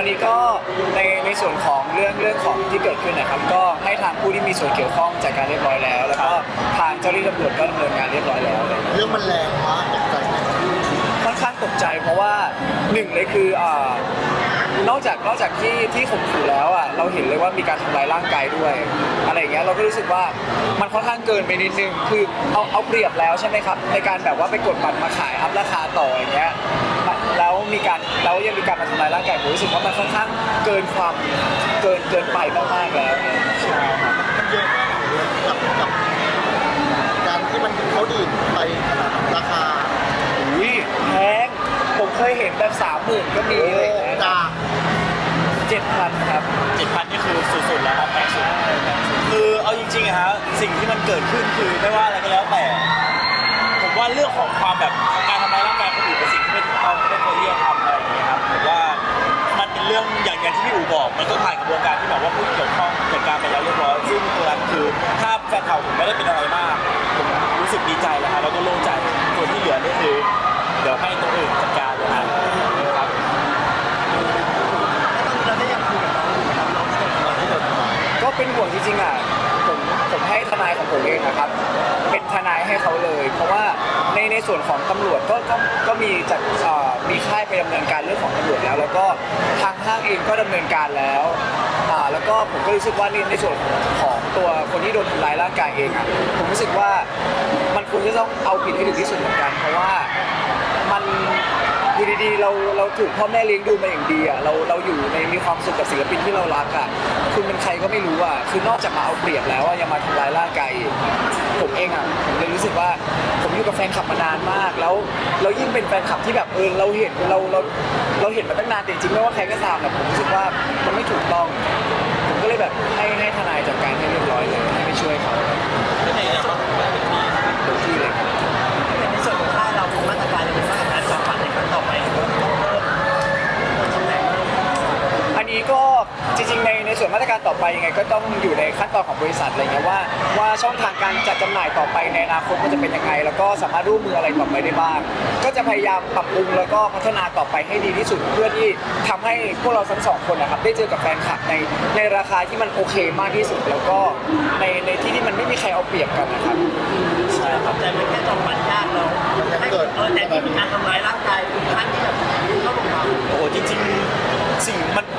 วันนี้ก็ในในส่วนของเรื่องเรื่องของที่เกิดขึ้นนะครับ ก็ให้ทางผู้ที่มีส่วนเกี่ยวข้องจัดการเรียบร้อยแล้ว แล้วก็ทางเจ้าหน้าที่ตำรวจก็ดำเนินงานเรียบร้อยแล้วเรื่องมันแรงมากตกใจค่อนข้างตกใจเพราะว่าหนึ่งเลยคืออ่านอกจากนอกจากที่ที่ข่มขู่แล้วอะเราเห็นเลยว่ามีการทำลายร่างกายด้วย อะไรเงี้ยเราก็รู้สึกว่ามันค่อนข้างเกินไปนิดนึงคือเอาเอาเปรียบแล้วใช่ไหมครับในการแบบว่าไปกดบัตรมาขายอัพราคาต่ออย่างเงี้ย มีการแล้วยังมีการมาทำลายร่างกายผมรู้สึกว่ามันค่อนข้างเกินความเกินเกินไปมากๆแล้วเนี่ยใช่ครับมันเยอะแค่ไหนเลยกับกับการที่มันเขาดีดไปขนาดนั้นราคาอุ้ยแพงผมเคยเห็นแบบสามหมื่นก็มีอะไรอย่างเงี้ยจากเจ็ดพันครับเจ็ดพันนี่คือสุดๆแล้วครับแพงสุดคือเอาจริงๆอะฮะสิ่งที่มันเกิดขึ้นคือไม่ว่าอะไรก็แล้วแต่ ผมว่าเรื่องของความแบบการทำร้ายร่างกายคนอื่นเป็นสิ่งที่ไม่ถูกต้อง ไม่ได้เป็นอะไรมาก ผมรู้สึกดีใจแล้วครับแล้วก็โล่งใจส่วนที่เหลือนี่คือ เดี๋ยวให้ตัวอื่นจัดการเลยครับเราได้ยังคุยกับน้องอยู่ไหมครับน้องที่โดนทำร้ายที่โดนทำร้าก็เป็นห่วงจริงๆอะผมผมให้ทนายของผมเองนะครับ เป็นทนายให้เขาเลย เพราะว่า ในในส่วนของตำรวจก็ก็ก็มีจัดเอ่อมีค่ายไปดำเนินการเรื่องของตำรวจแล้ว แล้วก็ทางห้างเองก็ดำเนินการแล้วอ่าแล้วก็ผมก็รู้สึกว่าในในส่วนของตัวคนที่โดนทำร้ายร่างกายเองอะผมรู้สึกว่ามันควรจะต้องเอาผิดให้ถึงที่สุดเหมือนกันเพราะว่า มัน อยู่ดีๆเราเราถูกพ่อแม่เลี้ยงดูมาอย่างดีอะเราเราอยู่ในมีความสุขกับศิลปินที่เรารักอะคุณเป็นใครก็ไม่รู้อะคือนอกจากมาเอาเปรียบแล้วอะยังมาทำร้ายร่างกายอีกผมเองอะผมเลยรู้สึกว่าผมอยู่กับแฟนคลับมานานมาก แล้วเรายิ่งเป็นแฟนคลับที่แบบเออเราเห็นเราเราเราเห็นมาตั้งนานแต่จริงๆไม่ว่าใครก็ตามแบบผมรู้สึกว่ามันไม่ถูกต้อง ผมก็เลยแบบให้ให้ทนายจัดการให้เรียบร้อยเลยให้ไปช่วยเขาเต็มที่เลย ก็จริงๆในในส่วนมาตรการต่อไปยังไงก็ต้องอยู่ในขั้นตอนของบริษัทอะไรเงี้ยว่าว่าช่องทางการจัดจำหน่ายต่อไปในอนาคตมันจะเป็นยังไง แล้วก็สามารถร่วมมืออะไรต่อไปได้บ้าง ก็จะพยายามปรับปรุงแล้วก็พัฒนาต่อไปให้ดีที่สุด เพื่อที่ทำให้พวกเราทั้งสองคนนะครับได้เจอกับแฟนคลับในในราคาที่มันโอเคมากที่สุด แล้วก็ในในที่ที่มันไม่มีใครเอาเปรียบกันนะครับใช่ครับแต่มันแค่จองบัตรยากเราให้เออแต่ที่มีการทำร้ายร่างกายถึงขั้นที่แบบเข้าโรงพยาบาล โอ้โหจริงๆสิ่งมันต้อง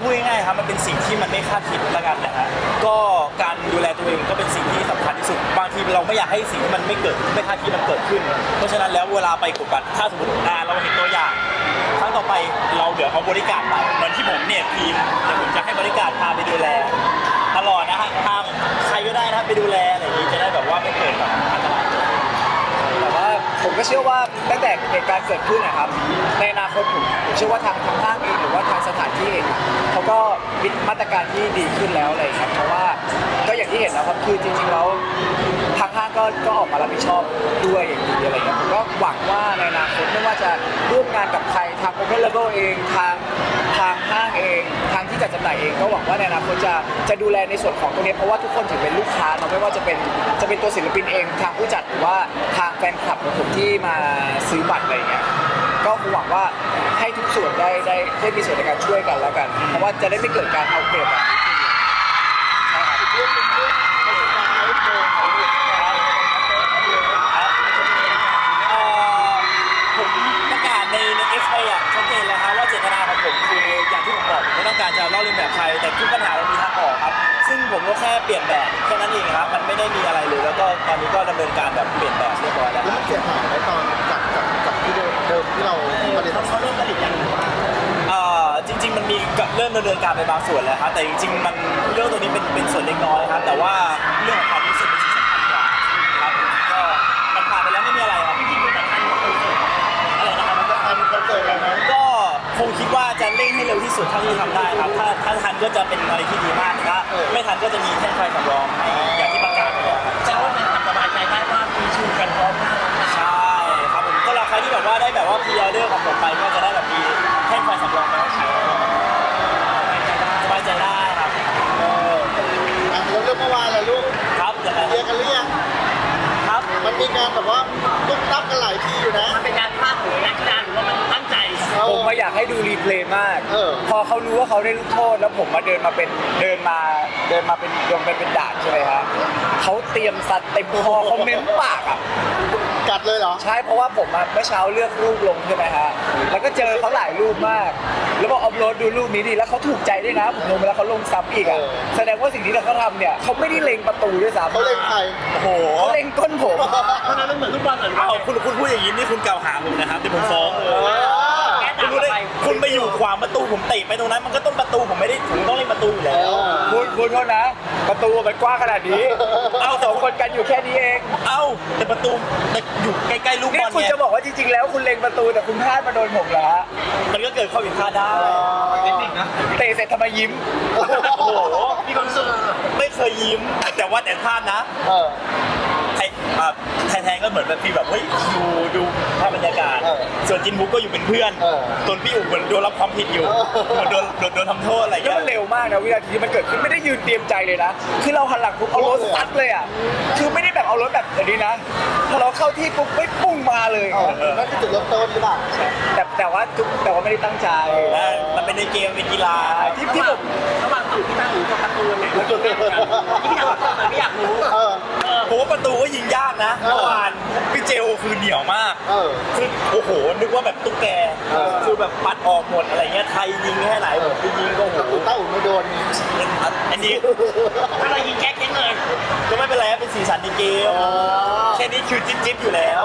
พูดง่ายๆครับมันเป็นสิ่งที่มันไม่คาดคิดแล้วกันนะฮะก็การดูแลตัวเองก็เป็นสิ่งที่สำคัญที่สุดบางทีเราไม่อยากให้สิ่งที่มันไม่เกิดไม่คาดคิดมันเกิดขึ้น เพราะฉะนั้นแล้วเวลาไปกดบัตรถ้าสมมติอ่าเราเห็นตัวอย่างครั้งต่อไปเราเดี๋ยวเอาบริการไปเหมือนที่ผมเนี่ยทีมเดี๋ยวผมจะให้บริการพาไปดูแลตลอดนะฮะพาใครก็ได้นะไปดูแลอะไรอย่างนี้จะได้แบบว่าไม่เกิดแบบอันตรายแต่ว่าผมก็เชื่อว่าตั้งแต่เหตุการณ์เกิดขึ้นนะครับ ในอนาคตผมเชื่อว่าทางทางห้างเองหรือว่าทางสถานที่เอง ก็มีมาตรการที่ดีขึ้นแล้วอะไรครับเพราะว่าก็อย่างที่เห็นนะครับคือจริงๆแล้วทางห้างก็ก็ออกมารับผิดชอบด้วยอย่างดีอะไรเงี้ยผมก็หวังว่าในอนาคตไม่ว่าจะร่วมงานกับใครทาง Open Level เองทางทางห้างเอง ทางที่จัดจำหน่ายเองก็หวังว่าในอนาคตจะจะดูแลในส่วนของตรงนี้เพราะว่าทุกคนถือเป็นลูกค้าเนาะไม่ว่าจะเป็นจะเป็นตัวศิลปินเอง ทางผู้จัดหรือว่าทางแฟนคลับของผมที่มาซื้อบัตรอะไรเงี้ย ก็หวังว่าให้ทุกส่วนได้ได้ได้มีส่วนในการช่วยกันแล้วกัน เพราะว่าจะได้ไม่เกิดการเอาเปรียบแบบนี้ขึ้นเลยใช่ครับเรื่องหนึงเรื่องคนสุดท้ายโดนเขาเรียกว่าเอ่อผมประกาศในใน X ไปอย่างชัดเจนแล้วครับว่าเจตนาของผมคืออย่างที่ผมบอกผมไม่ต้องการจะเล่าเรียนแบบใครแต่ทุกปัญหามันมีทางออกครับ ซึ่งผมก็แค่เปลี่ยนแบบแค่นั้นเองครับ มันไม่ได้มีอะไรเลยแล้วก็ตอนนี้ก็ดำเนินการแบบเปลี่ยนแบบเรียบร้อยแล้วแล้วมันเสียหายไหมตอนจากจากจากที่ เดิมที่เราผลิตเขาเขาเริ่มผลิตยังหรือว่าเอ่อจริง ๆ มันมีเริ่มดำเนินการไปบางส่วนแล้วครับแต่จริง ๆ มันเรื่องตัวนี้เป็นเป็นส่วนเล็กน้อยครับแต่ว่าเรื่องของความรู้สึกเป็นสิ่งสำคัญกว่าครับก็มันผ่านไปแล้วไม่มีอะไรครับจริงๆมันสำคัญกว่าคนอื่นอะไรนะครับมันจะทันคอนเสิร์ตเราไหมก็คงคิดว่าจะเร่งให้เร็วที่สุดเท่าที่ทำได้ครับ ถ้าถ้าทันก็จะเป็นอะไรที่ดีมากถ้าไม่ทันก็จะมีแท่งไฟสำรองให้ เพลย์มาก เออ พอเขารู้ว่าเขาได้ลูกโทษ แล้วผมมาเดินมาเป็นเดินมาเดินมาเป็นเดินไปเป็นด่านใช่ไหมฮะเขาเตรียมสัตว์เต็มคอเขาเม้มปากอะ กัดเลยเหรอ ใช่เพราะว่าผมอะเมื่อเช้าเลือกรูปลงใช่ไหมฮะ แล้วก็เจอเขาหลายรูปมาก แล้วบอกอัพโหลดดูรูปนี้ดิ แล้วเขาถูกใจด้วยนะ ผมลงไปแล้วเขาลงซับอีกอะเออ แสดงว่าสิ่งที่เขาทำเนี่ยเขาไม่ได้เล็งประตูด้วยซ้ำเขาเล่นใคร โอ้โหเขาเล็งก้นผม เพราะฉะนั้นมันเหมือนลูกบอลเหมือนเอาคุณคุณพูดอย่างนี้นี่คุณกล่าวหาผมนะครับที่ผมฟ้องเลยแก้คุ ต่า ณ ง รู้ได้ ไป คุณไปอยู่ขวางประตูผมเตะไปตรงนั้น มันก็ต้องประตูผมไม่ได้ผมต้องเล่นประตูอยู่แล้ว คุณคุณเขานะ ประตูมันกว้างขนาดนี้ เอาสองคนกันอยู่แค่นี้เองเอ้าแต่ประตูแต่อยู่ใกล้ๆลูกบนี่อลคุณเนี่ยจะบอกว่าจริงๆ แล้วคุณเล็งประตูแต่คุณพลาดมาโดนผมเหรอฮะมันก็เกิดข้อผิดพลาดได้เทคนิคนะเตะเสร็จทำไมยิ้ม โอ้โหมีความรู้สึกไม่เคยยิ้ม แต่ว่าแต่พลาดนะ เออ ไทยอ่าไทยแทนก็เหมือนแบบพี่แบบเฮ้ยดูดู ส่วนจินบุ๊กก็อยู่เป็นเพื่อนเออ ส่วนพี่อุ๋มเหมือนโดนรับความผิดอยู่เออเหมือนโดนโดนโดนทำโทษอะไรแล้วเงี้มันยเร็วมากนะวินาทีที่มันเกิดขึ้นไม่ได้ยืนเตรียมใจเลยนะ คือเราหันหลังปุ๊บเอารถซัดเลยอะ คือไม่ได้แบบเอารถแบบแบบนี้นะ พอเราเข้าที่ปุ๊บไม่ปุ้งมาเลย เออนั่นคือจุดเริ่มต้นหรือเปล่า แต่แต่ว่าทุกแต่ว่าไม่ได้ตั้งใจนะมันเป็นในเกมเป็นกีฬา ที่ระที่หผว่างมระหว่างตู่พี่ตั้งหรือกับการ์ตูนเนี่ยที่พี่อยากแต่ไม่อยากรู้เออ ผมว่าประตูก็ยิงยากนะเออเมื่อวานพี่เจลคือเหนียวมาก เออ คือโอ้โห นึกว่าแบบตุ๊กแก เออ คือแบบปัดออกหมดอะไรเงี้ย ไทยยิงแค่ไหนผมไปยิงก็โอ้โหแล้วคุณต้าอุ่นไม่โดนอันนี้ ถ้า สีสันในเกมอ๋อแค่นี้คือจิ๊บจิ๊บอยู่แล้ว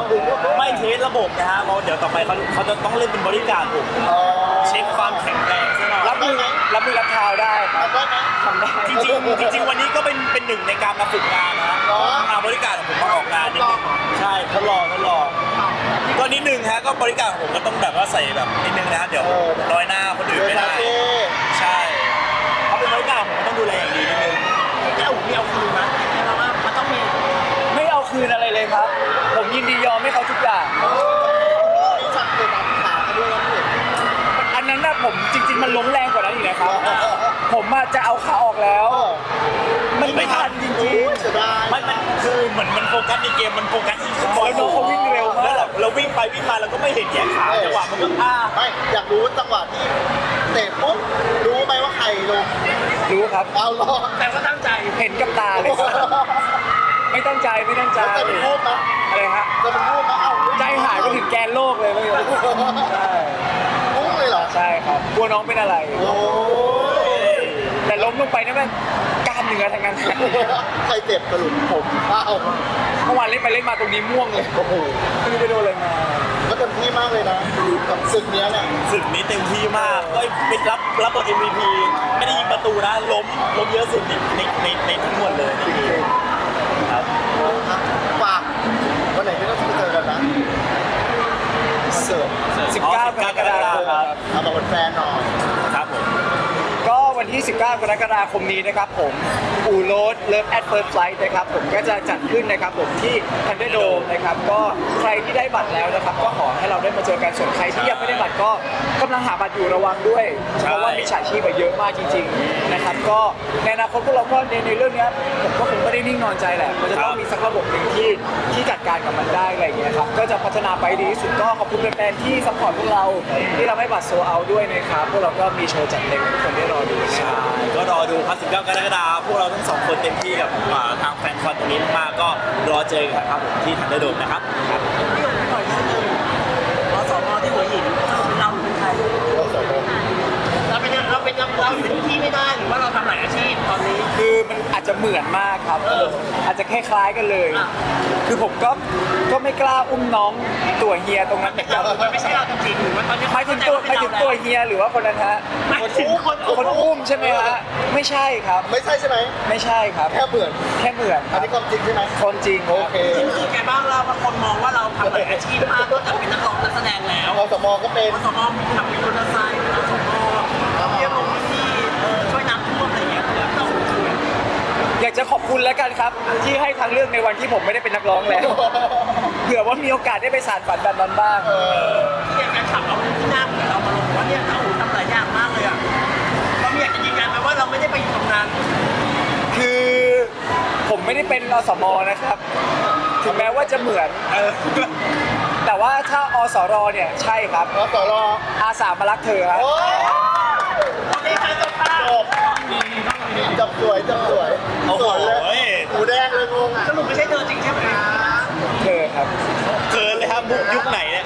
ไม่เทสระบบนะฮะเพราะเดี๋ยวต่อไปเขาเขาจะต้องเล่นเป็นบริการดผมอ๋อเช็คความแข็งแรงซะหน่อยรับมือรับมือรับเท้าได้ครับทำได้ไหมทำได้จริงๆจริงๆวันนี้ก็เป็นเป็นหนึ่งในการมาฝึกงานนะเหรอทางบริการของผมมาออกงานนิดนึงใช่ทดลองทดลองก็นิดนึงฮะก็บริการของผมก็ต้องแบบว่าใส่แบบนิดนึงนะฮะเดี๋ยวน้อยหน้าคนอื่นเดไม่ชาได้เซ่ใช่เขาเป็นบริการผมก็ต้องดูแล เขาทุกอย่างนี่ฉันเคยตามขาเขาด้วยนะพี่อันนั้นน่ะผมจริง ๆ มันล้มแรงกว่านั้นอีกนะครับ ผมอะจะเอาขาออกแล้วเออมันไม่ทันจริงโอ้ยเสียดายไม่มันคือเหมือนมันโฟกัสในเกมมันโฟกัสที่ฟุตบอลแล้วน้องเขาวิ่งเร็วมาก แล้วเราเราวิ่งไปวิ่งมาเราก็ไม่เห็นแขนขาจังหวะมันก็อ้าไม่อยากรู้จังหวะที่เตะปุ๊บรู้ไหมว่าใครลงๆรู้ครับ เอาลองแต่ว่าตั้งใจเห็นกับตาเลยครับไม่ตั้งใจไม่ตั้งใจจะเป็นรูปนะ อะไรฮะจะเป็นรูปนะเอ้าใจหายไปถึงแกนโลกเลยไม่รู้ใช่พุ่งเลยเหรอ ใช่ครับกลัวน้องเป็นอะไร โอ้ยแต่ล้มลงไปนั่นมันกล้ามเนื้อทั้งนั้นใครเจ็บกระหลุดผมอ้าวเมื่อวานเล่นไปเล่นมาตรงนี้ม่วงเลยโอ้โหไม่รู้ไปโดนอะไรมาก็เต็มที่มากเลยนะกับศึกเนี้ยเนี่ยศึกนี้เต็มที่มากก็ไปรับรับบท MVP ไม่ได้ยิงประตูนะล้มล้มเยอะสุดในในในในทั้งหมดเลยในเกมครับ อะฝากวันไหนที่เราจะไปเจอกันนะเสิร์ฟ19 กรกฎาคมครับ เอามาเป็นแฟนหน่อยครับผมก็วัน ที่ 19 กรกฎาคมนี้นะครับผมอูโรดเลิฟแอดเฟิร์สไฟล์นะครับผมก็จะจัดขึ้นนะครับผมที่ทันเดอร์โดมนะครับก็ใครที่ได้บัตรแล้วนะครับ ก็ขอให้เราได้มาเจอกันส่วนใครที่ยังไม่ได้บัตรก็กำลังหาบัตรอยู่ระวังด้วยใช่เพราะว่ามีฉาชีพอะเยอะมากจริงๆนะครับก็ในอนาคตพวกเราก็ในในเรื่องเนี้ยผมก็คงไม่ได้นิ่งนอนใจแหละมันจะต้องมีสักระบบหนึ่งที่ที่จัดการกับมันได้อะไรอย่างเงี้ยครับก็จะพัฒนาไปดีที่สุดก็ขอบคุณแฟนๆที่สปอร์ตพวกเราที่เราให้บัตรโซเอาด้วยนะครับพวกเราก็มีโชว์จัดเต็มให้ทุกคนได้รอดูนะครับใช่ก็รอดูครับ19กรกฎาคมพวกเราทั้งสองคนเต็มที่กับอ่าทางแฟนคอนตรงนี้มากๆก็รอเจอกันครับผมที่ทันเดอร์โดมนะครับ พี่หนุ่มหน่อยนิดนึงอสมที่หัวหินเราเป็นใคร เราสองคน เราเป็น เราเป็นเราเป็นที่ไม่ได้หรือว่าเราทำหลายอาชีพตอนนี้ คือมันอาจจะเหมือนมากครับ เอออาจจะคล้ายๆกันเลย อะ คือผมก็ก็ไม่กล้าอุ้มน้องตัวเฮียตรงนั้นเหมือนกันมันไม่ใช่เราจริงๆหรือว่าตอนนี้หมายถึงตัวหมายถึงตัวเฮียหรือว่าคนนั้นฮะหมายถึงคนคนอุ้มใช่ไหมฮะไม่ใช่ครับไม่ใช่ใช่ไหมไม่ใช่ครับ แค่เหมือนแค่เหมือนคอันรับนี้ความจริงใช่ไหมคนจริงโอเคจริงรู้สึกไงบ้างเราบางคนมองว่าเราทำหลายอาชีพมากก็แต่เป็นนักร้องนักแสดงแล้วเราสมอก็เป็นอสมมีทำเป็นคนละไซด์อสมเรียกลงที่เออช่วยน้ำท่วมอะไรอย่างเงี้ยแล้วเราช่วย อยากจะขอบคุณแล้วกันครับ ที่ให้ทางเลือกในวันที่ผมไม่ได้เป็นนักร้องแล้วเผื่อว่ามีโอกาสได้ไปสานฝันแบบนั้นบ้าง ที่อยากจะขับเอาที่หน้าเหมือนเรามาลงว่าเนี่ยเราทำหลายอย่างมากเลยอะเราไม่อยากจะยืนยันไหมว่าเราไม่ได้ไปอยู่ตรงนั้นคือผมไม่ได้เป็นอสมนะครับ ถึงแม้ว่าจะเหมือนแต่ว่าถ้าอสรเนี่ยใช่ครับแล้วต่อรออาสามารักเธอครับ โอ้โอเคค่ะจบค่ะ จบ จับสวยจับสวยโอ้โยหูแดงเลยงงอะสรุปไม่ใช่เธอจริงใช่ไหมเธอครับเธอเลยครับบุกยุคไหนเนี่ย